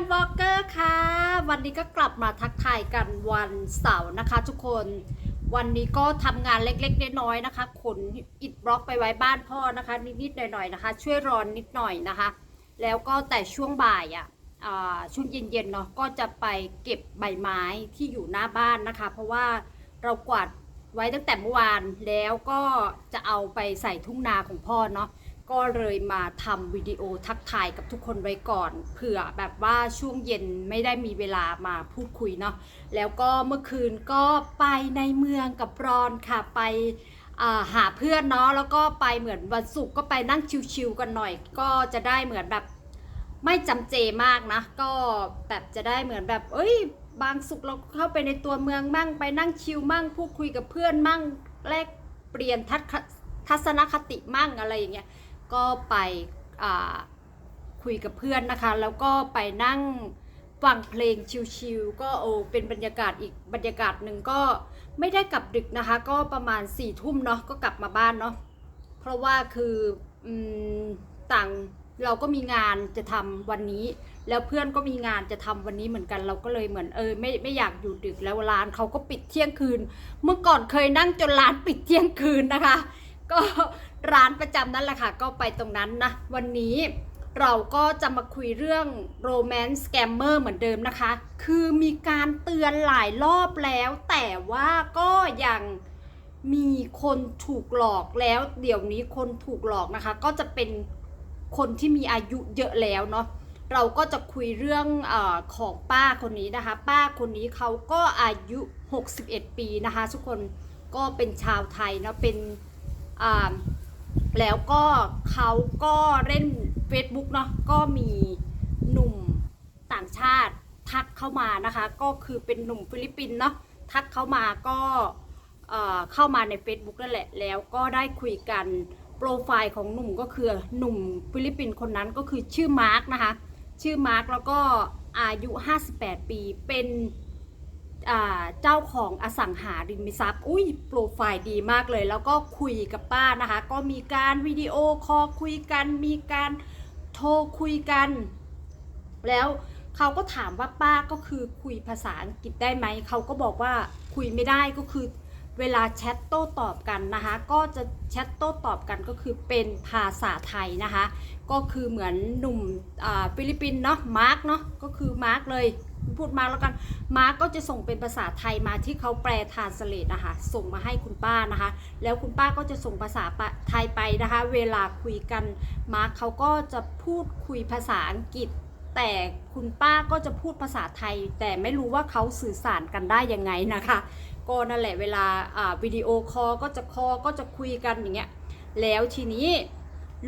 ันวอลเกอร์ค่ะ วันนี้ก็กลับมาทักทายกันวันเสาร์นะคะทุกคน วันนี้ก็ทำงานเล็กๆน้อยๆนะคะ ขนอิดบล็อกไปไว้บ้านพ่อนะคะ นิดๆหน่อยๆนะคะ ช่วยรอนนิดหน่อยนะคะ แล้วก็แต่ช่วงบ่ายอะอ่าช่วงเย็นๆเนาะก็จะไปเก็บใบไม้ที่อยู่หน้าบ้านนะคะ เพราะว่าเรากวาดไว้ตั้งแต่เมื่อวานแล้วก็จะเอาไปใส่ทุ่งนาของพ่อเนาะ ก็เลยมาทำวิดีโอทักทายกับทุกคนไว้ก่อน เผื่อแบบว่าช่วงเย็นไม่ได้มีเวลามาพูดคุยเนาะแล้วก็เมื่อคืนก็ไปในเมืองกับรอนค่ะไปหาเพื่อนเนาะแล้วก็ไปเหมือนวันศุกร์ก็ไปนั่งชิวๆกันหน่อย ก็จะได้เหมือนแบบไม่จำเจมากนะ ก็แบบจะได้เหมือนแบบ เอ้ย บางสุกร์เราเข้าไปในตัวเมืองมั่ง ไปนั่งชิลมั่ง พูดคุยกับเพื่อนมั่งแลกเปลี่ยนทัศทัศนคติมั่งอะไรอย่างเงี้ย ก็ไปคุยกับเพื่อนนะคะ แล้วก็ไปนั่งฟังเพลงชิลๆก็โอ้เป็นบรรยากาศอีกบรรยากาศหนึ่งก็ไม่ได้กลับดึกนะคะ ก็ประมาณ4ี่ทุ่มเนาะก็กลับมาบ้านเนาะเพราะว่าคืออต่างเราก็มีงานจะทำวันนี้ แล้วเพื่อนก็มีงานจะทำวันนี้เหมือนกัน เราก็เลยเหมือนเออไม่ไม่อยากอยู่ดึกแล้วร้านเขาก็ปิดเที่ยงคืน เมื่อก่อนเคยนั่งจนร้านปิดเที่ยงคืนนะคะ ก็ร้านประจำนั่นแหละค่ะ ก็ไปตรงนั้นนะ วันนี้เราก็จะมาคุยเรื่อง romance scammer เหมือนเดิมนะคะ คือมีการเตือนหลายรอบแล้ว แต่ว่าก็ยังมีคนถูกหลอกแล้ว เดี๋ยวนี้คนถูกหลอกนะคะ ก็จะเป็นคนที่มีอายุเยอะแล้วเนาะเราก็จะคุยเรื่องอของป้าคนนี้นะคะ ป้าคนนี้เขาก็อายุ 61 ปีนะคะ ทุกคนก็เป็นชาวไทยเนาะเป็น แล้วก็เขาก็เล่น Facebook เนาะก็มีหนุ่มต่างชาติทักเข้ามานะคะ ก็คือเป็นหนุ่มฟิลิปปินส์เนาะทักเข้ามาก็เข้ามาใน Facebook นั่นแหละ แล้วก็ได้คุยกันโปรไฟล์ของหนุ่มก็คือหนุ่มฟิลิปปินส์คนนั้นก็คือชื่อมาร์กนะคะ ชื่อมาร์กแล้วก็อายุ 58 ปีเป็น เจ้าของอสังหาริมทรัพย์ อุ้ยโปรไฟล์ดีมากเลย แล้วก็คุยกับป้านะคะ ก็มีการวิดีโอคอลคุยกัน มีการโทรคุยกัน แล้วเขาก็ถามว่าป้าก็คือคุยภาษาอังกฤษได้ไหม เขาก็บอกว่าคุยไม่ได้ก็คือเวลาแชทโต้ตอบกันนะคะ ก็จะแชทโต้ตอบกันก็คือเป็นภาษาไทยนะคะ ก็คือเหมือนหนุ่มฟิลิปปินส์เนาะมาร์กเนาะก็คือมาร์กเลย พูดมาแล้วกันมาร์กก็จะส่งเป็นภาษาไทยมาที่เขาแปลทานสเลตนะคะส่งมาให้คุณป้านะคะ แล้วคุณป้าก็จะส่งภาษาไทยไปนะคะ เวลาคุยกันมาร์กเขาก็จะพูดคุยภาษาอังกฤษ แต่คุณป้าก็จะพูดภาษาไทย แต่ไม่รู้ว่าเขาสื่อสารกันได้ยังไงนะคะ ก็นั่นแหละเวลาวิดีโอคอลก็จะคอลก็จะคุยกันอย่างเงี้ยแล้วทีนี้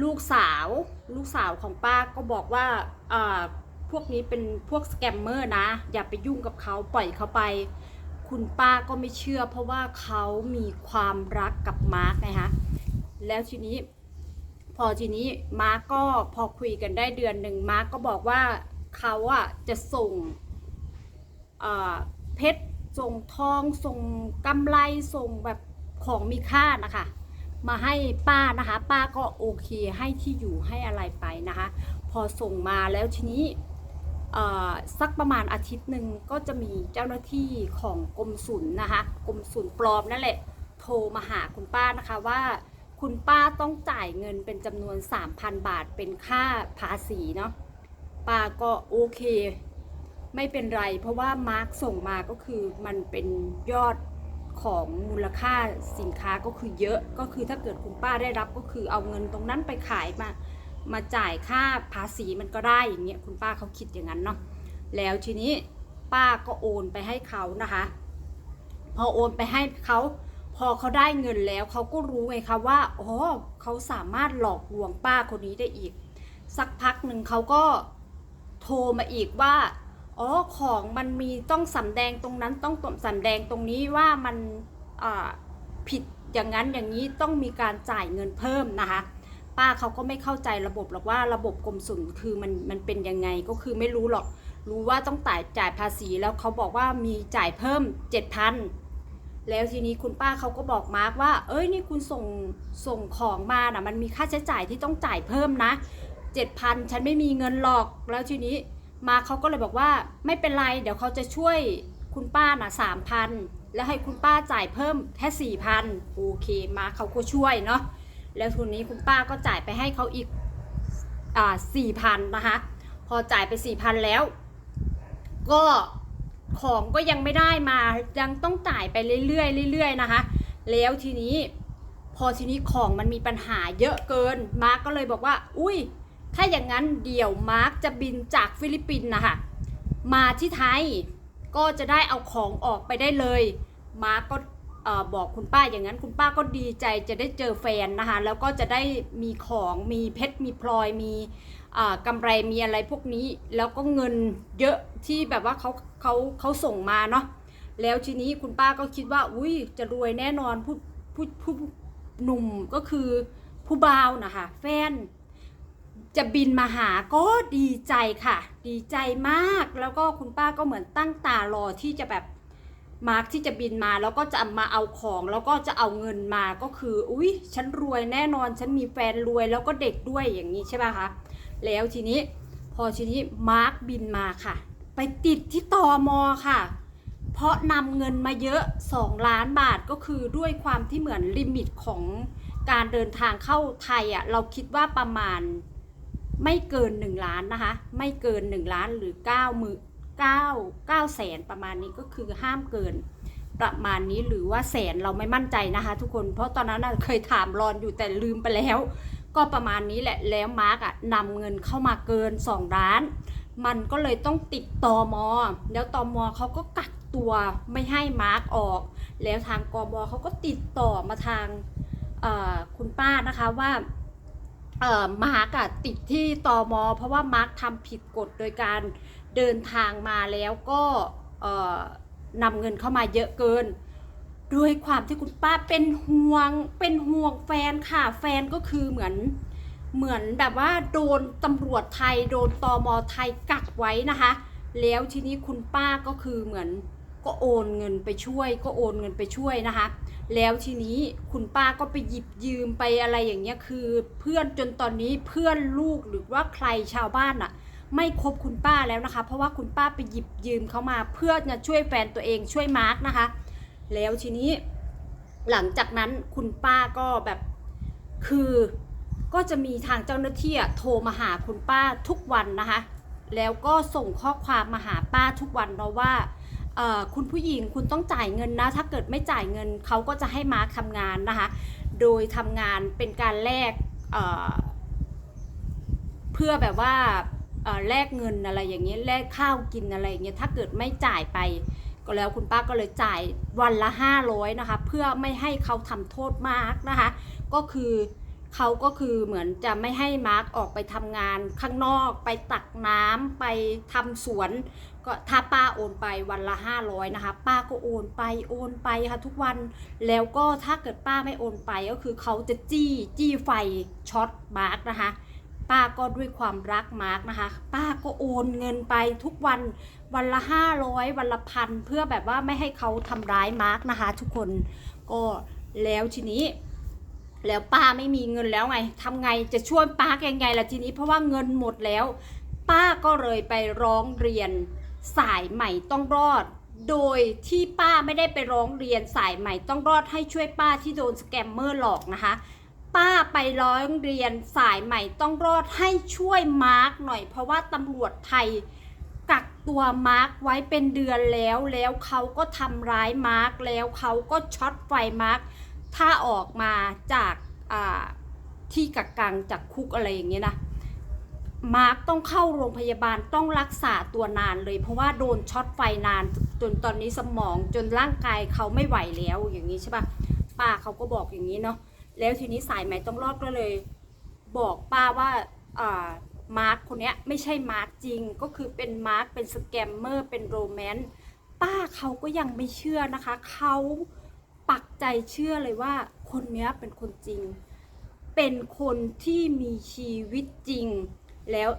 ลูกสาวลูกสาวของป้าก็บอกว่า พวกนี้เป็นพวกสแกมเมอร์นะ อย่าไปยุ่งกับเขาปล่อยเขาไป คุณป้าก็ไม่เชื่อ เพราะว่าเขามีความรักกับมาร์กนะคะแล้วทีนี้ พอทีนี้มาร์กก็พอคุยกันได้เดือนหนึ่งมาร์กก็บอกว่าเขาอะจะส่งเพชรส่งทอง ส่งกำไรส่งแบบของมีค่านะคะ มาให้ป้านะคะ ป้าก็โอเคให้ที่อยู่ให้อะไรไปนะคะ พอส่งมาแล้วทีนี้ สักประมาณอาทิตย์หนึ่งก็จะมีเจ้าหน้าที่ของกรมศุลนะคะกรมศุลปลอมนั่นแหละโทรมาหาคุณป้านะคะว่าคุณป้าต้องจ่ายเงินเป็นจำนวน 3,000 บาทเป็นค่าภาษีเนาะป้าก็โอเค ไม่เป็นไร เพราะว่ามาร์กส่งมาก็คือมันเป็นยอดของมูลค่าสินค้าก็คือเยอะก็คือถ้าเกิดคุณป้าได้รับก็คือเอาเงินตรงนั้นไปขายมา มาจ่ายค่าภาษีมันก็ได้อย่างเงี้ยคุณป้าเขาคิดอย่างนั้นเนาะแล้วทีนี้ป้าก็โอนไปให้เขานะคะ พอโอนไปให้เขาพอเขาได้เงินแล้วเขาก็รู้ไงคะว่าอ๋อเขาสามารถหลอกลวงป้าคนนี้ได้อีก สักพักหนึ่งเขาก็โทรมาอีกว่าอ๋อของมันมีต้องสำแดงตรงนั้นต้องสำแดงตรงนี้ว่ามันผิดอย่างนั้นอย่างนี้ต้องมีการจ่ายเงินเพิ่มนะคะ ป้าเขาก็ไม่เข้าใจระบบหรอกว่าระบบกรมศุลคือมันมันเป็นยังไงก็คือไม่รู้หรอก รู้ว่าต้องจ่ายจ่ายภาษีแล้วเขาบอกว่ามีจ่ายเพิ่ม7,000แล้วทีนี้คุณป้าเขาก็บอกมาร์กว่า เอ้ยนี่คุณส่งส่งของมานะ่ะมันมีค่าใช้จ่ายที่ต้องจ่ายเพิ่มนะ7,000ฉันไม่มีเงินหรอกแล้วทีนี้มาเขาก็เลยบอกว่าไม่เป็นไร เดี๋ยวเขาจะช่วยคุณป้าน่ะสามพันแล้วให้คุณป้าจ่ายเพิ่มแค่สี่พันโอเคมาเขาก็ช่วยเนาะ แล้วทุนนี้คุณป้าก็จ่ายไปให้เขาอีกอ่าสี่พันนะคะ พอจ่ายไปสี่พันแล้ว ก็ของก็ยังไม่ได้มายังต้องจ่ายไปเรื่อยๆเรื่อยๆนะคะ แล้วทีนี้พอทีนี้ของมันมีปัญหาเยอะเกิน มาร์กก็เลยบอกว่า อุ้ย ถ้าอย่างนั้นเดี๋ยวมาร์กจะบินจากฟิลิปปินส์นะคะมาที่ไทย ก็จะได้เอาของออกไปได้เลย มาร์กก็ บอกคุณป้าอย่างนั้นคุณป้าก็ดีใจจะได้เจอแฟนนะคะแล้วก็จะได้มีของมีเพชรมีพลอยมีอ่ากำไรมีอะไรพวกนี้ แล้วก็เงินเยอะที่แบบว่าเขาเขาเขาส่งมาเนาะแล้วทีนี้คุณป้าก็คิดว่าอุ้ยจะรวยแน่นอนผู้ผู้ผู้หนุ่มก็คือผู้บ่าวนะคะแฟนจะบินมาหาก็ดีใจค่ะ ดีใจมากแล้วก็คุณป้าก็เหมือนตั้งตารอที่จะแบบ มาร์กที่จะบินมาแล้วก็จะมาเอาของแล้วก็จะเอาเงินมาก็คือ อุ้ยฉันรวยแน่นอน ฉันมีแฟนรวยแล้วก็เด็กด้วยอย่างนี้ใช่ป่ะคะ แล้วทีนี้พอทีนี้มาร์กบินมาค่ะ ไปติดที่ตอมอค่ะ เพราะนำเงินมาเยอะ 2 ล้านบาทก็คือด้วยความที่เหมือนลิมิตของการเดินทางเข้าไทยอะเราคิดว่าประมาณไม่เกิน 1 ล้านนะคะ ไม่เกิน 1 ล้านหรือ9มือ 9 9แสนประมาณนี้ก็คือห้ามเกินประมาณนี้หรือว่าแสนเราไม่มั่นใจนะคะ ทุกคนเพราะตอนนั้นเคยถามรอนอยู่แต่ลืมไปแล้ว ก็ประมาณนี้แหละแล้วมาร์กอะนำเงินเข้ามาเกิน2ล้าน มันก็เลยต้องติดตอมอแล้วตอมอเขาก็กักตัวไม่ให้มาร์กออก แล้วทางกมเขาก็ติดต่อมาทางคุณป้านะคะว่ามาร์กอะติดที่ตอมอเพราะว่ามาร์กทำผิดกฎโดยการ เดินทางมาแล้วก็นำเงินเข้ามาเยอะเกิน ด้วยความที่คุณป้าเป็นห่วงเป็นห่วงแฟนค่ะ แฟนก็คือเหมือนเหมือนแบบว่าโดนตำรวจไทยโดนตอมอไทยกักไว้นะคะ แล้วทีนี้คุณป้าก็คือเหมือนก็โอนเงินไปช่วย ก็โอนเงินไปช่วยนะคะ แล้วทีนี้คุณป้าก็ไปหยิบยืมไปอะไรอย่างเงี้ยคือ เพื่อนจนตอนนี้เพื่อนลูกหรือว่าใครชาวบ้านอะ ไม่คบคุณป้าแล้วนะคะ เพราะว่าคุณป้าไปหยิบยืมเขามาเพื่อจะช่วยแฟนตัวเองช่วยมาร์กนะคะ แล้วทีนี้หลังจากนั้นคุณป้าก็แบบคือก็จะมีทางเจ้าหน้าที่โทรมาหาคุณป้าทุกวันนะคะ แล้วก็ส่งข้อความมาหาป้าทุกวันเนาะว่าคุณผู้หญิงคุณต้องจ่ายเงินนะ ถ้าเกิดไม่จ่ายเงินเขาก็จะให้มาร์คทำงานนะคะ โดยทำงานเป็นการแลกเเพื่อแบบว่า แลกเงินอะไรอย่างเงี้ยแลกข้าวกินอะไรอย่างเงี้ยถ้าเกิดไม่จ่ายไป ก็แล้วคุณป้าก็เลยจ่ายวันละ 500นะคะเพื่อไม่ให้เขาทำโทษมากนะคะ ก็คือเขาก็คือเหมือนจะไม่ให้มาร์กออกไปทำงานข้างนอก ไปตักน้ำไปทำสวน ก็ถ้าป้าโอนไปวันละ 500นะคะ ป้าก็โอนไปโอนไปค่ะทุกวันแล้วก็ถ้าเกิดป้าไม่โอนไปก็คือเขาจะจี้จี้ไฟช็อตมาร์กนะคะ ป้าก็ด้วยความรักมาร์กนะคะ ป้าก็โอนเงินไปทุกวันวันละห้าร้อยวันละพันเพื่อแบบว่าไม่ให้เขาทำร้ายมาร์กนะคะ ทุกคนก็แล้วทีนี้ แล้วป้าไม่มีเงินแล้วไงทำไงจะช่วยป้ายังไงล่ะทีนี้เพราะว่าเงินหมดแล้ว ป้าก็เลยไปร้องเรียนสายใหม่ต้องรอด โดยที่ป้าไม่ได้ไปร้องเรียนสายใหม่ต้องรอดให้ช่วยป้าที่โดนสแกมเมอร์หลอกนะคะ ป้าไปร้องเรียนสายใหม่ต้องรอดให้ช่วยมาร์กหน่อย เพราะว่าตำรวจไทยกักตัวมาร์กไว้เป็นเดือนแล้วแล้วเขาก็ทำร้ายมาร์กแล้วเขาก็ช็อตไฟมาร์กถ้าออกมาจากที่กักกังจากคุกอะไรอย่างเงี้ยนะมาร์กต้องเข้าโรงพยาบาลต้องรักษาตัวนานเลย เพราะว่าโดนช็อตไฟนานจนตอนนี้สมองจนร่างกายเขาไม่ไหวแล้วอย่างนี้ใช่ปะป้าเขาก็บอกอย่างนี้เนาะ แล้วทีนี้สายไหมต้องรอดก็เลย บอกป้าว่าอ่ามาร์คคนนี้ไม่ใช่มาร์คจริงก็คือเป็นมาร์คเป็นสแกมเมอร์เป็นโรแมนต์ป้าเขาก็ยังไม่เชื่อนะคะเขาปักใจเชื่อเลยว่าคนนี้เป็นคนจริง เป็นคนที่มีชีวิตจริงแล้ว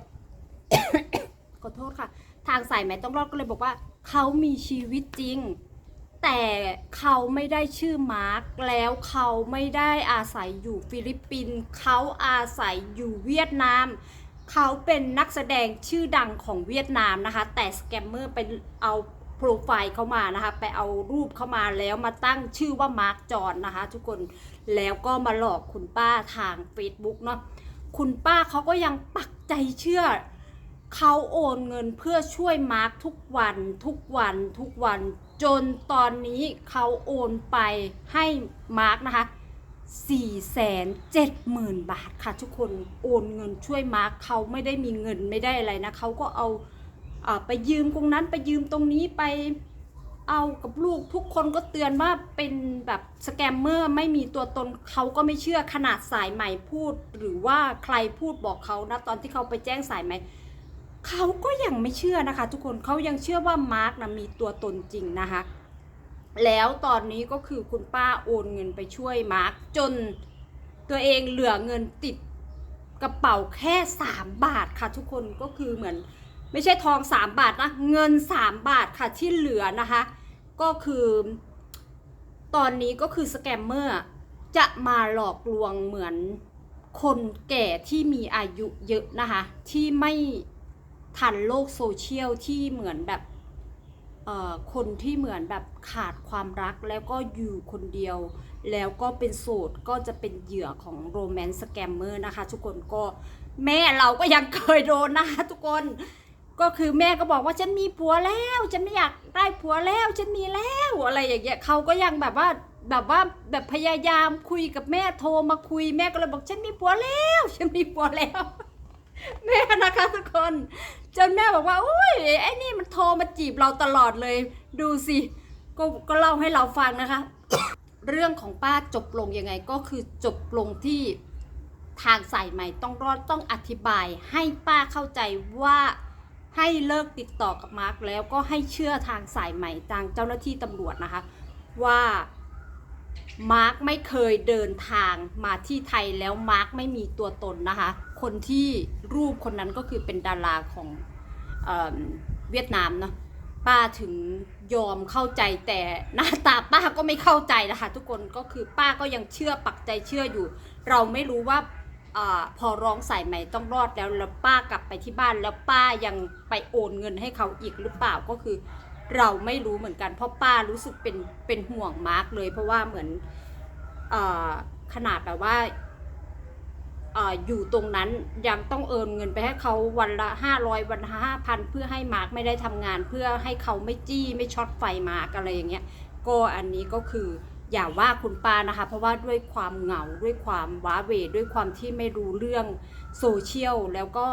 ขอโทษค่ะ ทางสายไหมต้องรอดก็เลยบอกว่าเขามีชีวิตจริง แต่เขาไม่ได้ชื่อมาร์กแล้วเขาไม่ได้อาศัยอยู่ฟิลิปปินส์เขาอาศัยอยู่เวียดนาม เขาเป็นนักแสดงชื่อดังของเวียดนามนะคะ แต่สแกมเมอร์ไปเอาโปรไฟล์เข้ามานะคะ ไปเอารูปเข้ามาแล้วมาตั้งชื่อว่ามาร์คจอนนะคะ ทุกคนแล้วก็มาหลอกคุณป้าทาง Facebook เนาะคุณป้าเขาก็ยังปักใจเชื่อเขาโอนเงินเพื่อช่วยมาร์คทุกวันทุกวันทุกวัน จนตอนนี้เขาโอนไปให้มาร์คนะคะ 4 7 0 0 0 0 บาทค่ะทุกคนโอนเงินช่วยมาร์คเขาไม่ได้มีเงินไม่ได้อะไรนะเขาก็เอาอาไปยืมตรงนั้นไปยืมตรงนี้ไปเอากับลูกทุกคนก็เตือนว่าเป็นแบบสแกมเมอร์ไม่มีตัวตนเขาก็ไม่เชื่อขนาดสายใหม่พูด หรือว่าใครพูดบอกเขานะตอนที่เขาไปแจ้งสายใหม่ เขาก็ยังไม่เชื่อนะคะ ทุกคนเขายังเชื่อว่ามาร์กนะมีตัวตนจริงนะคะ แล้วตอนนี้ก็คือคุณป้าโอนเงินไปช่วยมาร์กจนตัวเองเหลือเงินติดกระเป๋าแค่ 3 บาทค่ะ ทุกคนก็คือเหมือน ไม่ใช่ทอง 3 บาทนะเงิน 3 บาทค่ะที่เหลือนะคะ ก็คือ ตอนนี้ก็คือสแกมเมอร์จะมาหลอกลวงเหมือนคนแก่ที่มีอายุเยอะนะคะ ที่ไม่ ทันโลกโซเชียลที่เหมือนแบบเอ่อคนที่เหมือนแบบขาดความรักแล้วก็อยู่คนเดียว แล้วก็เป็นโสดก็จะเป็นเหยื่อของโรแมนต์สแกมเมอร์นะคะทุกคนก็แม่เราก็ยังเคยโดนนะคะทุกคนก็คือแม่ก็บอกว่าฉันมีผัวแล้วฉันไม่อยากได้ผัวแล้วฉันมีแล้วอะไรอย่างเงี้ยเขาก็ยังแบบว่าแบบว่าแบบพยายามคุยกับแม่โทรมาคุยแม่ก็เลยบอกฉันมีผัวแล้ว ฉันมีผัวแล้ว แม่นะคะทุกคน จนแม่บอกว่าอุ้ยไอ้นี่มันโทรมาจีบเราตลอดเลย ดูสิกก็เล่าให้เราฟังนะคะ เรื่องของป้าจบลงยังไงก็คือจบลงที่ทางสายใหม่ต้องรอดต้องอธิบาย ให้ป้าเข้าใจว่าให้เลิกติดต่อกับมาร์กแล้วก็ให้เชื่อทางสายใหม่ทางเจ้าหน้าที่ตำรวจนะคะ ว่ามาร์กไม่เคยเดินทางมาที่ไทยแล้วมาร์กไม่มีตัวตนนะคะ คนที่รูปคนนั้นก็คือเป็นดาราของเอเวียดนามเนาะป้าถึงยอมเข้าใจแต่หน้าตาป้าก็ไม่เข้าใจนะคะทุกคนก็คือป้าก็ยังเชื่อปักใจเชื่ออยู่ เราไม่รู้ว่าอพอร้องสายใหม่ต้องรอดแล้วแล้วป้ากลับไปที่บ้านแล้วป้ายังไปโอนเงินให้เขาอีกหรือเปล่าก็คือ เราไม่รู้เหมือนกัน เพราะป้ารู้สึกเป็นเป็นห่วงมาร์กเลย เพราะว่าเหมือนอขนาดแบบว่า อยู่ตรงนั้นยังต้องเอินเงินไปให้เขาวันละห้าร้อยวันละห้าพันเพื่อให้มาร์กไม่ได้ทำงาน เพื่อให้เขาไม่จี้ไม่ช็อตไฟมาร์กอะไรอย่างเงี้ยก็อันนี้ก็คืออย่าว่าคุณป้านะคะ เพราะว่าด้วยความเหงาด้วยความว้าเวด้วยความที่ไม่รู้เรื่องโซเชียลแล้วก็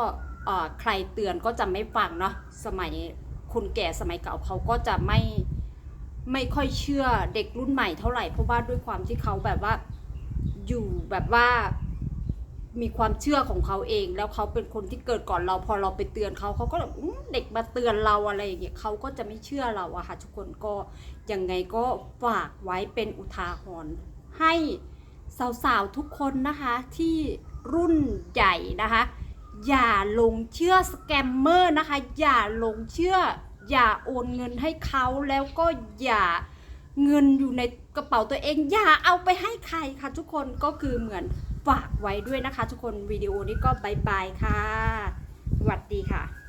ใครเตือนก็จะไม่ฟังเนาะสมัยคนแก่สมัยเก่าเขาก็จะไม่ไม่ค่อยเชื่อเด็กรุ่นใหม่เท่าไหร่เพราะว่าด้วยความที่เขาแบบว่าอยู่แบบว่า มีความเชื่อของเขาเอง แล้วเขาเป็นคนที่เกิดก่อนเรา พอเราไปเตือนเขาเขาก็แบบเด็กมาเตือนเราอะไรอย่างเงี้ยเขาก็จะไม่เชื่อเราอะค่ะทุกคนก็ยังไงก็ฝากไว้เป็นอุทาหรณ์ให้สาวๆทุกคนนะคะที่รุ่นใหญ่นะคะ อย่าลงเชื่อสแกมเมอร์นะคะ อย่าลงเชื่อ อย่าโอนเงินให้เขาแล้วก็อย่าเงินอยู่ในกระเป๋าตัวเอง อย่าเอาไปให้ใครค่ะทุกคนก็คือเหมือน ฝากไว้ด้วยนะคะ ทุกคนวิดีโอนี้ก็บายบายค่ะสวัสดีค่ะ